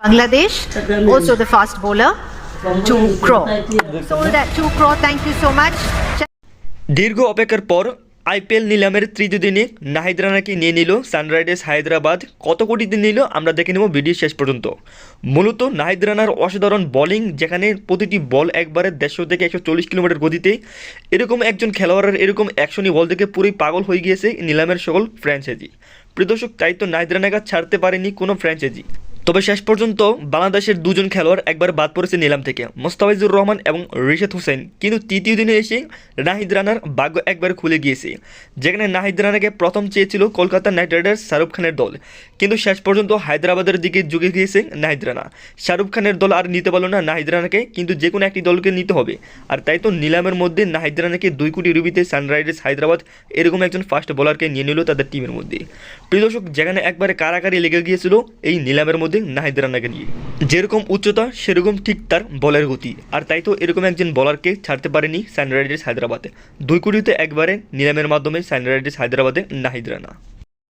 Bangladesh, also the fast bowler, 2 crore. Sold at 2 crore, thank you so much. দীর্ঘ অপেক্ষার পর IPL নিলামের তৃতীয় দিনে নাহিদ রানাকে নিয়ে নিল সানরাইজার্স হায়দ্রাবাদ। কত কোটিতে নিল আমরা দেখে নেব ভিডিও শেষ পর্যন্ত। মূলত নাহিদ রানার অসাধারণ বোলিং যেখানে প্রতিটি বল একবারে দেড়শো থেকে একশো চল্লিশ কিলোমিটার গতিতে এরকম একজন খেলোয়াড়ের এরকম অ্যাকশনই বল থেকে পুরোই পাগল হয়ে গিয়েছে নিলামের সকল ফ্র্যাঞ্চাইজি প্রিদর্শক তাই তো নাহিদ রানাকে ছাড়তে পারেনি কোনো ফ্র্যাঞ্চাইজি তবে শেষ পর্যন্ত বাংলাদেশের দুজন খেলোয়াড় একবার বাদ পড়েছে নিলাম থেকে, মোস্তাফিজুর রহমান এবং রিশাদ হোসেন। কিন্তু তৃতীয় দিনে এসে নাহিদ রানার ভাগ্য একবার খুলে গিয়েছে, যেখানে নাহিদ রানাকে প্রথম চেয়েছিল কলকাতা নাইট রাইডার্স শাহরুখ খানের দল। কিন্তু শেষ পর্যন্ত হায়দ্রাবাদের দিকে ঝুঁকে গিয়েছে নাহিদ রানা। শাহরুখ খানের দল আর নিতে পারল না নাহিদ রানাকে, কিন্তু যে কোনো একটি দলকে নিতে হবে। আর তাই তো নিলামের মধ্যে নাহিদ রানাকে দুই কোটি রুবিতে সানরাইজার্স হায়দ্রাবাদ এরকম একজন ফাস্ট বোলারকে নিয়ে নিল তাদের টিমের মধ্যে। প্রিয় দর্শক, যেখানে একবারে কারাকারি লেগে গিয়েছিল, এই নিলামের মধ্যে নাহিদ রানাকে নিয়ে যেরকম উচ্চতা, সেরকম ঠিক তার বলের গতি। আর তাই তো এরকম একজন বলারকে ছাড়তে পারেনি সানরাইজার্স হায়দ্রাবাদে। দুই কোটিতে একবারে নিলামের মাধ্যমে সানরাইজার্স হায়দ্রাবাদে নাহিদ রানা।